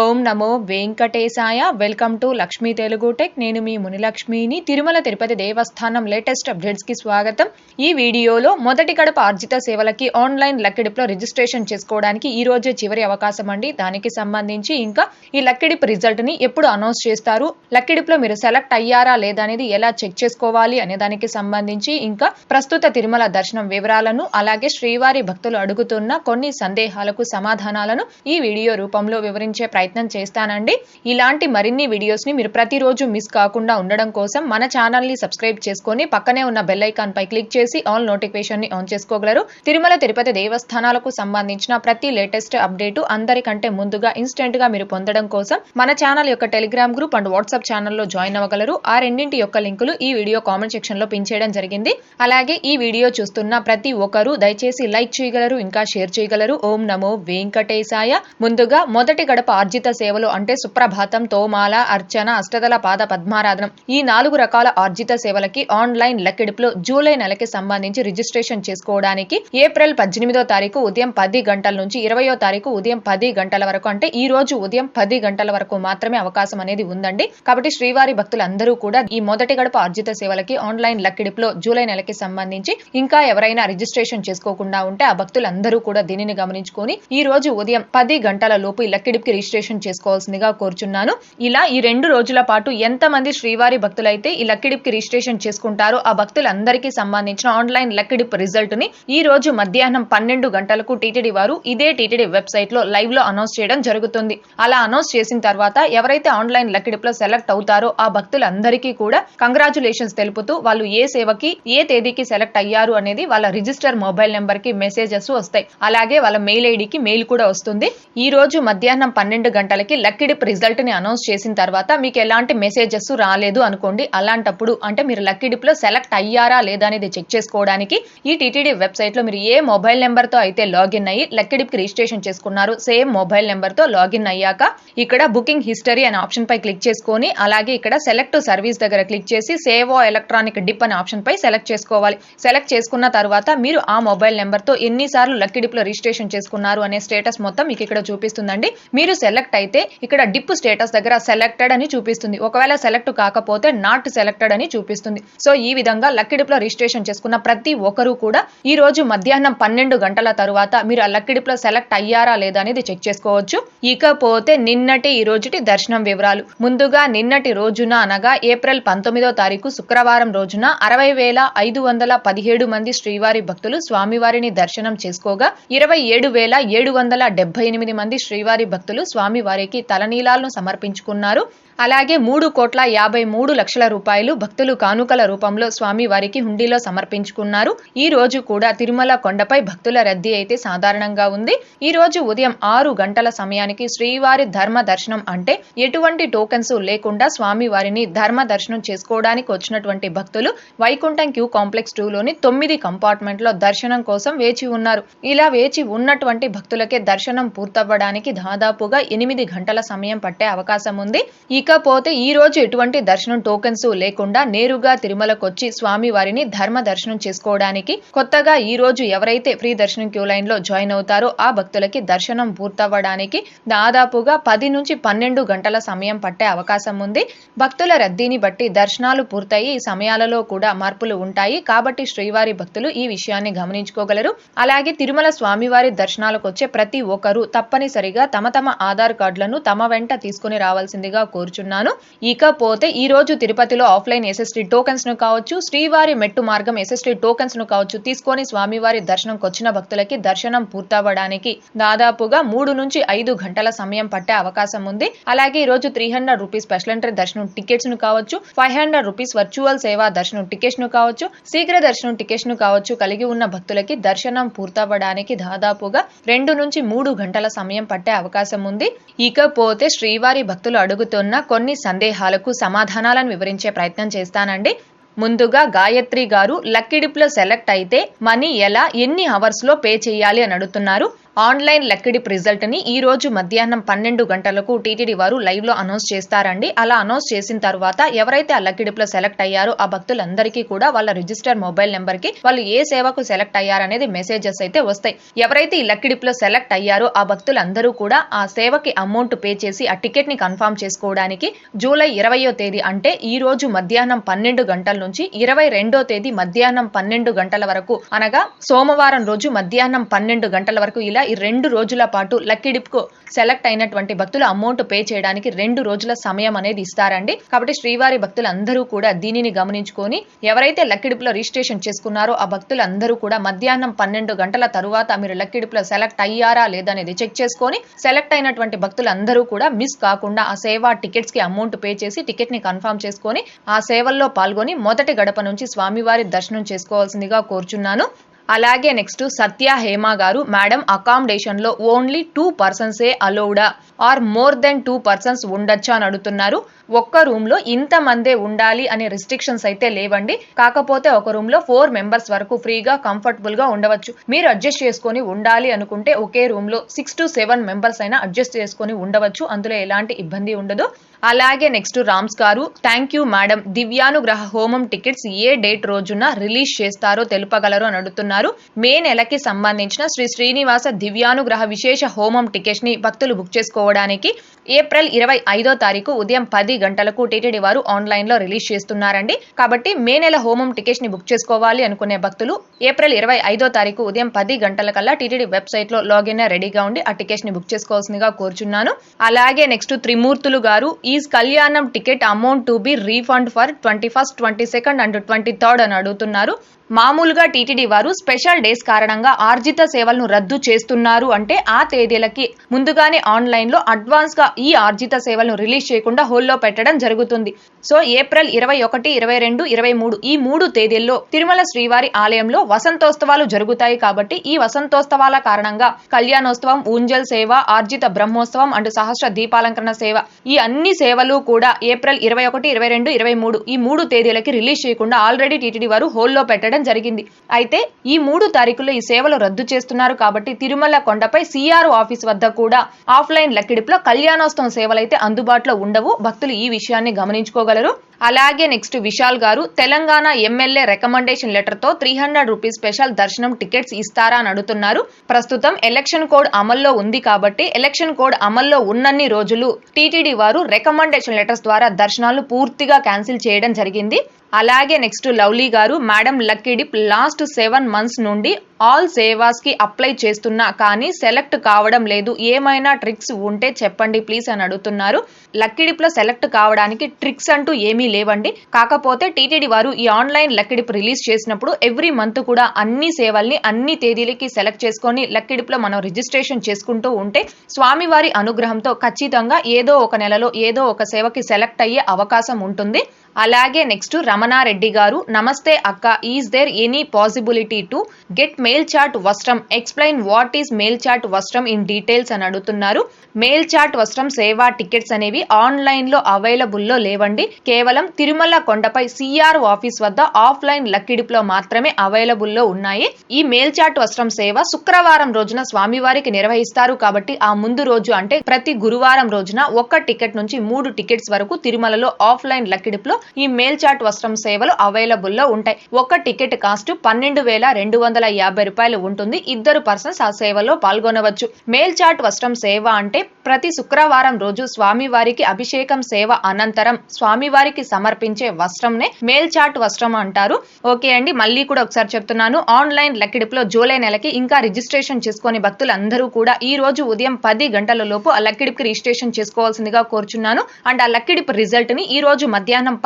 ఓం నమో వెంకటేశాయ. Welcome to Lakshmi Telugu tech. నేను మీ మునిలక్ష్మిని. తిరుమల తిరుపతి దేవస్థానం లేటెస్ట్ అప్డేట్స్కి స్వాగతం. ఈ వీడియోలో మొదటి గడప ఆర్జిత సేవలకి ఆన్లైన్ లక్కిడిప్లో రిజిస్ట్రేషన్ చేసుకోవడానికి ఈ రోజే చివరి అవకాశం అండి. దానికి సంబంధించి ఇంకా ఈ లక్కిడిప్ రిజల్ట్ని ఎప్పుడు అనౌన్స్ చేస్తారు? లక్కిడిప్లో మీరు సెలెక్ట్ అయ్యారా లేదా అనేది ఎలా చెక్ చేసుకోవాలి అనే దానికి సంబంధించి ఇంకా ప్రస్తుత తిరుమల దర్శనం వివరాలను అలాగే శ్రీవారి భక్తులు అడుగుతున్న కొన్ని సందేహాలకు సమాధానాలను ఈ వీడియో రూపంలో వివరించే ప్రయత్నం చేస్తానండి. ఇలాంటి మరిన్ని వీడియోస్ని మీరు ప్రతిరోజు మిస్ కాకుండా ఉండడం కోసం మన ఛానల్ని సబ్స్క్రైబ్ చేసుకొని పక్కనే ఉన్న బెల్ పై క్లిక్ చేసి ఆల్ నోటిఫికేషన్ని ఆన్ చేసుకోగలరు. తిరుమల తిరుపతి దేవస్థానాలకు సంబంధించిన ప్రతి లేటెస్ట్ అప్డేట్ అందరికంటే ముందుగా ఇన్స్టెంట్గా మీరు పొందడం కోసం మన ఛానల్ యొక్క టెలిగ్రామ్ గ్రూప్ అండ్ వాట్సాప్ ఛానల్లో జాయిన్ అవ్వగలరు. ఆ రెండింటి యొక్క లింకులు ఈ వీడియో కామెంట్ సెక్షన్లో పిన్ చేయడం జరిగింది. అలాగే ఈ వీడియో చూస్తున్న ప్రతి ఒక్కరూ దయచేసి లైక్ చేయగలరు ఇంకా షేర్ చేయగలరు. ఓం నమో వెంకటేశాయ. ముందుగా మొదటి గడప ఆర్జిత సేవలు అంటే సుప్రభాతం తోమాల అర్చన అష్టదల పాద పద్మారాధనం. ఈ నాలుగు రకాల ఆర్జిత సేవలకి ఆన్లైన్ లెక్కిడిపులో జూలై నెలకి సంబంధించి రిజిస్ట్రేషన్ చేసుకోవడానికి ఏప్రిల్ పద్దెనిమిదో తారీఖు ఉదయం పది గంటల నుంచి ఇరవయో తారీఖు ఉదయం పది గంటల వరకు అంటే ఈ రోజు ఉదయం పది గంటల వరకు మాత్రమే అవకాశం అనేది ఉందండి. కాబట్టి శ్రీవారి భక్తులందరూ కూడా ఈ మొదటి గడప ఆర్జిత సేవలకి ఆన్లైన్ లక్కిడిపులో జూలై నెలకి సంబంధించి ఇంకా ఎవరైనా రిజిస్ట్రేషన్ చేసుకోకుండా ఉంటే ఆ భక్తులందరూ కూడా దీనిని గమనించుకొని ఈ రోజు ఉదయం పది గంటల లోపు ఈ లక్కిడిప్కి రిజిస్ట్రేషన్ చేసుకోవాల్సిందిగా కోరుచున్నాను. ఇలా ఈ రెండు రోజుల పాటు ఎంతమంది శ్రీవారి భక్తులైతే ఈ లక్కిడిప్కి రిజిస్ట్రేషన్ చేసుకుంటారో ఆ భక్తులందరికీ సంబంధించిన ఆన్లైన్ లక్కిడిప్ రిజల్ట్ని ఈ రోజు మధ్యాహ్నం పన్నెండు గంటలకు టీటీడీ వారు ఇదే టీటీడీ వెబ్సైట్లో లైవ్లో అనౌన్స్ చేయడం జరుగుతుంది. అలా అనౌన్స్ చేసిన తర్వాత ఎవరైతే ఆన్లైన్ లక్కిడిప్లో సెలెక్ట్ అవుతారో ఆ భక్తులందరికీ కూడా కంగ్రాచులేషన్స్ తెలుపుతూ వాళ్ళు ఏ సేవకి ఏ తేదీకి సెలెక్ట్ అయ్యారు అనేది వాళ్ళ రిజిస్టర్ మొబైల్ నెంబర్కి మెసేజెస్ వస్తాయి. అలాగే వాళ్ళ మెయిల్ ఐడికి మెయిల్ కూడా వస్తుంది. ఈ రోజు మధ్యాహ్నం పన్నెండు గంటలకి లక్కిడిప్ రిజల్ట్ని అనౌన్స్ చేసిన తర్వాత మీకు ఎలాంటి మెసేజెస్ రాలేదు అనుకోండి. అలాంటప్పుడు అంటే మీరు లక్కిడిప్లో సెలెక్ట్ అయ్యారా లేదా అనేది చెక్ చేసుకోవడానికి ఈ టీటీడీ వెబ్సైట్లో మీరు ఏ మొబైల్ నెంబర్తో అయితే లాగిన్ అయ్యి లక్కిడిప్కి రిజిస్ట్రేషన్ చేసుకున్నారు సేమ్ మొబైల్ నెంబర్తో లాగిన్ అయ్యాక ఇక్కడ బుకింగ్ హిస్టరీ అనే ఆప్షన్ పై క్లిక్ చేసుకొని అలాగే ఇక్కడ సెలెక్ట్ సర్వీస్ దగ్గర క్లిక్ చేసి సేవ్ ఎలక్ట్రానిక్ డిప్ అనే ఆప్షన్ పై సెలెక్ట్ చేసుకోవాలి. సెలెక్ట్ చేసుకున్న తర్వాత మీరు ఆ మొబైల్ నెంబర్తో ఎన్నిసార్లు లక్కిడిప్లో రిజిస్ట్రేషన్ చేసుకున్నారు అనే స్టేటస్ మొత్తం మీకు ఇక్కడ చూపిస్తుందండి. మీరు సెలెక్ట్ అయితే ఇక్కడ డిప్ స్టేటస్ దగ్గర సెలెక్టెడ్ అని చూపిస్తుంది. ఒకవేళ సెలెక్ట్ కాకపోతే నాట్ సెలెక్టెడ్ అని చూపిస్తుంది. సో ఈ విధంగా లక్కీ డిప్లో రిజిస్ట్రేషన్ చేసుకున్న ప్రతి ఒక్కరూ కూడా ఈ రోజు మధ్యాహ్నం పన్నెండు గంటల తరువాత మీరు ఆ లక్కీ డిప్లో సెలెక్ట్ అయ్యారా లేదా అనేది చెక్ చేసుకోవచ్చు. ఇకపోతే నిన్నటి ఈ రోజుటి దర్శనం వివరాలు. ముందుగా నిన్నటి రోజున అనగా ఏప్రిల్ పంతొమ్మిదో తారీఖు శుక్రవారం రోజున అరవై వేల ఐదు వందల పదిహేడు మంది శ్రీవారి భక్తులు స్వామివారిని దర్శనం చేసుకోగా ఇరవై ఏడు వేల ఏడు వందల డెబ్బై ఎనిమిది మంది శ్రీవారి భక్తులు స్వామివారికి తలనీలాలను సమర్పించుకున్నారు. అలాగే మూడు కోట్ల యాభై మూడు లక్షల రూపాయలు భక్తులు కానుకల రూపంలో స్వామి వారికి హుండీలో సమర్పించుకున్నారు. ఈ రోజు కూడా తిరుమల కొండపై భక్తుల రద్దీ అయితే సాధారణంగా ఉంది. ఈ రోజు ఉదయం ఆరు గంటల సమయానికి శ్రీవారి ధర్మ దర్శనం అంటే ఎటువంటి టోకెన్స్ లేకుండా స్వామి వారిని ధర్మ దర్శనం చేసుకోవడానికి వచ్చినటువంటి భక్తులు వైకుంఠం క్యూ కాంప్లెక్స్ టూలోని తొమ్మిది కంపార్ట్మెంట్లో దర్శనం కోసం వేచి ఉన్నారు. ఇలా వేచి ఉన్నటువంటి భక్తులకే దర్శనం పూర్తవ్వడానికి దాదాపుగా ఎనిమిది గంటల సమయం పట్టే అవకాశం ఉంది. ఇకపోతే ఈ రోజు ఎటువంటి దర్శనం టోకెన్స్ లేకుండా నేరుగా తిరుమలకొచ్చి స్వామి వారిని ధర్మ దర్శనం చేసుకోవడానికి కొత్తగా ఈ రోజు ఎవరైతే ఫ్రీ దర్శనం క్యూ లైన్లో జాయిన్ అవుతారో ఆ భక్తులకి దర్శనం పూర్తవ్వడానికి దాదాపుగా పది నుంచి పన్నెండు గంటల సమయం పట్టే అవకాశం ఉంది. భక్తుల రద్దీని బట్టి దర్శనాలు పూర్తయి ఈ సమయాలలో కూడా మార్పులు ఉంటాయి. కాబట్టి శ్రీవారి భక్తులు ఈ విషయాన్ని గమనించుకోగలరు. అలాగే తిరుమల స్వామివారి దర్శనాలకు వచ్చే ప్రతి ఒక్కరూ తప్పనిసరిగా తమ తమ ఆధార్ కార్డులను తమ వెంట తీసుకుని రావాల్సిందిగా కోరుచున్నాను. ఇకపోతే ఈ రోజు తిరుపతిలో ఆఫ్లైన్ ఎస్ఎస్టీ టోకెన్స్ను కావచ్చు శ్రీవారి మెట్టు మార్గం ఎస్ఎస్టీ టోకెన్స్ను కావచ్చు తీసుకొని స్వామివారి దర్శనంకి వచ్చిన భక్తులకి దర్శనం పూర్తవ్వడానికి దాదాపుగా మూడు నుంచి ఐదు గంటల సమయం పట్టే అవకాశం ఉంది. అలాగే ఈ రోజు three hundred rupees special entry దర్శనం టికెట్స్ను కావచ్చు ఫైవ్ హండ్రెడ్ రూపీస్ వర్చువల్ సేవా దర్శనం టికెట్స్ను కావచ్చు శీఘ్ర దర్శనం టికెట్స్ను కావచ్చు కలిగి ఉన్న భక్తులకి దర్శనం పూర్తవ్వడానికి దాదాపుగా రెండు నుంచి మూడు గంటల సమయం పట్టే అవకాశం ఉంది. ఇకపోతే శ్రీవారి భక్తులు అడుగుతున్న కొన్ని సందేహాలకు సమాధానాలను వివరించే ప్రయత్నం చేస్తానండి. ముందుగా గాయత్రి గారు లక్కీ సెలెక్ట్ అయితే మనీ ఎలా ఎన్ని అవర్స్లో పే చేయాలి అని అడుగుతున్నారు. ఆన్లైన్ లెక్కిడిప్ రిజల్ట్ని ఈ రోజు మధ్యాహ్నం పన్నెండు గంటలకు టీటీడీ వారు లైవ్లో అనౌన్స్ చేస్తారండి. అలా అనౌన్స్ చేసిన తర్వాత ఎవరైతే ఆ లెక్కిడిప్లో సెలెక్ట్ అయ్యారో ఆ భక్తులందరికీ కూడా వాళ్ళ రిజిస్టర్ మొబైల్ నెంబర్కి వాళ్ళు ఏ సేవకు సెలెక్ట్ అయ్యారనేది మెసేజెస్ అయితే వస్తాయి. ఎవరైతే ఈ లెక్కిడిప్లో సెలెక్ట్ అయ్యారో ఆ భక్తులందరూ కూడా ఆ సేవకి అమౌంట్ పే చేసి ఆ టికెట్ని కన్ఫర్మ్ చేసుకోవడానికి జూలై ఇరవయో తేదీ అంటే ఈ రోజు మధ్యాహ్నం పన్నెండు గంటల నుంచి ఇరవై రెండో తేదీ మధ్యాహ్నం పన్నెండు గంటల వరకు అనగా సోమవారం రోజు మధ్యాహ్నం పన్నెండు గంటల వరకు ఇలా ఈ రెండు రోజుల పాటు లక్కీ డిప్కు సెలెక్ట్ అయినటువంటి భక్తులు అమౌంట్ పే చేయడానికి రెండు రోజుల సమయం అనేది ఇస్తారండి. కాబట్టి శ్రీవారి భక్తులందరూ కూడా దీనిని గమనించుకొని ఎవరైతే లక్కీ రిజిస్ట్రేషన్ చేసుకున్నారో ఆ భక్తులందరూ కూడా మధ్యాహ్నం పన్నెండు గంటల తరువాత మీరు లక్కీ సెలెక్ట్ అయ్యారా లేదనేది చెక్ చేసుకొని సెలెక్ట్ అయినటువంటి భక్తులందరూ కూడా మిస్ కాకుండా ఆ సేవా టికెట్స్కి అమౌంట్ పే చేసి టికెట్ని కన్ఫర్మ్ చేసుకొని ఆ సేవల్లో పాల్గొని మొదటి గడప నుంచి స్వామివారి దర్శనం చేసుకోవాల్సిందిగా కోరుచున్నాను. అలాగే నెక్స్ట్ సత్య హేమ గారు మేడం అకామిడేషన్లో ఓన్లీ టూ పర్సన్సే అలౌడా or more than two persons ఉండొచ్చా? అని అడుగుతున్నారు. ఒక్క రూమ్లో ఇంత మందే ఉండాలి అనే రిస్ట్రిక్షన్స్ అయితే లేవండి. కాకపోతే ఒక రూమ్లో ఫోర్ మెంబర్స్ వరకు ఫ్రీగా కంఫర్టబుల్గా ఉండవచ్చు. మీరు అడ్జస్ట్ చేసుకొని ఉండాలి అనుకుంటే ఒకే రూమ్లో సిక్స్ టు సెవెన్ మెంబర్స్ అయినా అడ్జస్ట్ చేసుకొని ఉండవచ్చు. అందులో ఎలాంటి ఇబ్బంది ఉండదు. అలాగే next Rams garu thank you madam దివ్యానుగ్రహ హోమం టికెట్స్ ఏ డేట్ రోజున రిలీజ్ చేస్తారో తెలుపగలరు అని అడుగుతున్నారు. మే నెలకి సంబంధించిన శ్రీ శ్రీనివాస దివ్యానుగ్రహ విశేష హోమం టికెట్స్ని భక్తులు బుక్ చేసుకోవడానికి ఏప్రిల్ ఇరవై ఐదో తారీఖు ఉదయం పది గంటలకు టీటీడీ వారు ఆన్లైన్లో రిలీజ్ చేస్తున్నారండి. కాబట్టి మే నెల హోమం టికెట్స్ని బుక్ చేసుకోవాలి అనుకునే భక్తులు ఏప్రిల్ ఇరవై ఐదో తారీఖు ఉదయం పది గంటల కల్లా టీటీడీ వెబ్సైట్లో లాగిన్ రెడీగా ఉండి ఆ టికెట్స్ని బుక్ చేసుకోవాల్సిందిగా కోరుచున్నాను. అలాగే నెక్స్ట్ త్రిమూర్తులు గారు ఈజ్ కళ్యాణం ticket amount to be refund for twenty first twenty second and twenty third అని అడుగుతున్నారు. మామూలుగా టీటీడీ వారు స్పెషల్ డేస్ కారణంగా ఆర్జిత సేవలను రద్దు చేస్తున్నారు అంటే ఆ తేదీలకి ముందుగానే ఆన్లైన్లో అడ్వాన్స్గా ఈ ఆర్జిత సేవలను రిలీజ్ చేయకుండా హోల్లో పెట్టడం జరుగుతుంది. సో ఏప్రిల్ ఇరవై ఒకటి ఇరవై రెండు ఇరవై మూడు ఈ మూడు తేదీల్లో తిరుమల శ్రీవారి ఆలయంలో వసంతోత్సవాలు జరుగుతాయి కాబట్టి ఈ వసంతోత్సవాల కారణంగా కళ్యాణోత్సవం ఊంజల్ సేవ ఆర్జిత బ్రహ్మోత్సవం అండ్ సహస్ర దీపాలంకరణ సేవ ఈ అన్ని సేవలు కూడా ఏప్రిల్ ఇరవై ఒకటి ఇరవై రెండు ఇరవై మూడు ఈ మూడు తేదీలకి రిలీజ్ చేయకుండా ఆల్రెడీ టీటీడీ వారు హోల్లో పెట్టడం జరిగింది. అయితే ఈ మూడు తారీఖుల్లో ఈ సేవలు రద్దు చేస్తున్నారు కాబట్టి తిరుమల కొండపై సిఆర్ఓ ఆఫీస్ వద్ద కూడా ఆఫ్లైన్ లెక్కిడిపులో కళ్యాణోత్సవం సేవలైతే అందుబాటులో ఉండవు. భక్తులు ఈ విషయాన్ని గమనించుకోగలరు. అలాగే నెక్స్ట్ విశాల్ గారు తెలంగాణ ఎమ్మెల్యే రికమెండేషన్ లెటర్తో త్రీ హండ్రెడ్ రూపీస్ స్పెషల్ దర్శనం టికెట్స్ ఇస్తారా అని అడుగుతున్నారు. ప్రస్తుతం ఎలక్షన్ కోడ్ అమల్లో ఉంది కాబట్టి ఎలక్షన్ కోడ్ అమల్లో ఉన్నన్ని రోజులు టీటీడీ వారు రికమెండేషన్ లెటర్స్ ద్వారా దర్శనాలు పూర్తిగా క్యాన్సిల్ చేయడం జరిగింది. అలాగే నెక్స్ట్ లవ్లీ గారు madam lucky dip last seven months నుండి ఆల్ సేవాస్కి అప్లై చేస్తున్నా కానీ సెలెక్ట్ కావడం లేదు. ఏమైనా ట్రిక్స్ ఉంటే చెప్పండి ప్లీజ్ అని అడుగుతున్నారు. లక్కీ లో సెలెక్ట్ కావడానికి ట్రిక్స్ అంటూ ఏమీ లేవండి. కాకపోతే టీటీడీ వారు ఈ ఆన్లైన్ లక్కిడిప్ రిలీజ్ చేసినప్పుడు ఎవ్రీ మంత్ కూడా అన్ని సేవల్ని అన్ని తేదీలకి సెలెక్ట్ చేసుకొని లక్కీ లో మనం రిజిస్ట్రేషన్ చేసుకుంటూ ఉంటే స్వామివారి అనుగ్రహంతో ఖచ్చితంగా ఏదో ఒక నెలలో ఏదో ఒక సేవకి సెలెక్ట్ అయ్యే అవకాశం ఉంటుంది. అలాగే నెక్స్ట్ రమణారెడ్డి గారు నమస్తే అక్క is there any possibility to get mail chat వస్త్రం explain what is mail chat వస్త్రం ఇన్ డీటెయిల్స్ అని అడుగుతున్నారు. మెయిల్ చాట్ వస్త్రం సేవా టికెట్స్ అనేవి ఆన్లైన్లో అవైలబుల్లో లేవండి. కేవలం తిరుమల కొండపై సిఆర్ ఆఫీస్ వద్ద ఆఫ్లైన్ లక్కిడిప్లో మాత్రమే అవైలబుల్లో ఉన్నాయి. ఈ మెయిల్ చాట్ వస్త్రం సేవ శుక్రవారం రోజున స్వామివారికి నిర్వహిస్తారు కాబట్టి ఆ ముందు రోజు అంటే ప్రతి గురువారం రోజున ఒక్క టికెట్ నుంచి మూడు టికెట్స్ వరకు తిరుమలలో ఆఫ్లైన్ లక్కిడిప్లో ఈ మేల్ చాట్ వస్త్రం సేవలు అవైలబుల్లో ఉంటాయి. ఒక టికెట్ కాస్ట్ పన్నెండు వేల రెండు వందల యాభై రూపాయలు ఉంటుంది. ఇద్దరు పర్సన్స్ ఆ సేవలో పాల్గొనవచ్చు. మేల్ చాట్ వస్త్రం సేవ అంటే ప్రతి శుక్రవారం రోజు స్వామివారికి అభిషేకం సేవ అనంతరం స్వామివారికి సమర్పించే వస్త్రంనే మేల్ చాట్ వస్త్రం అంటారు. ఓకే అండి మళ్ళీ కూడా ఒకసారి చెప్తున్నాను. ఆన్లైన్ లక్కిడిపులో జూలై నెలకి ఇంకా రిజిస్ట్రేషన్ చేసుకుని భక్తులందరూ కూడా ఈ రోజు ఉదయం పది గంటల లోపు ఆ లక్కిడిపుకి రిజిస్ట్రేషన్ చేసుకోవాల్సిందిగా కోరుచున్నాను. అండ్ ఆ లక్కిడిప్ రిజల్ట్ని ఈ రోజు మధ్యాహ్నం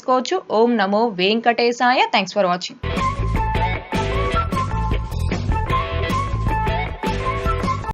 చేసుకోవచ్చు ఓం నమో వెంకటేశాయ. Thanks for watching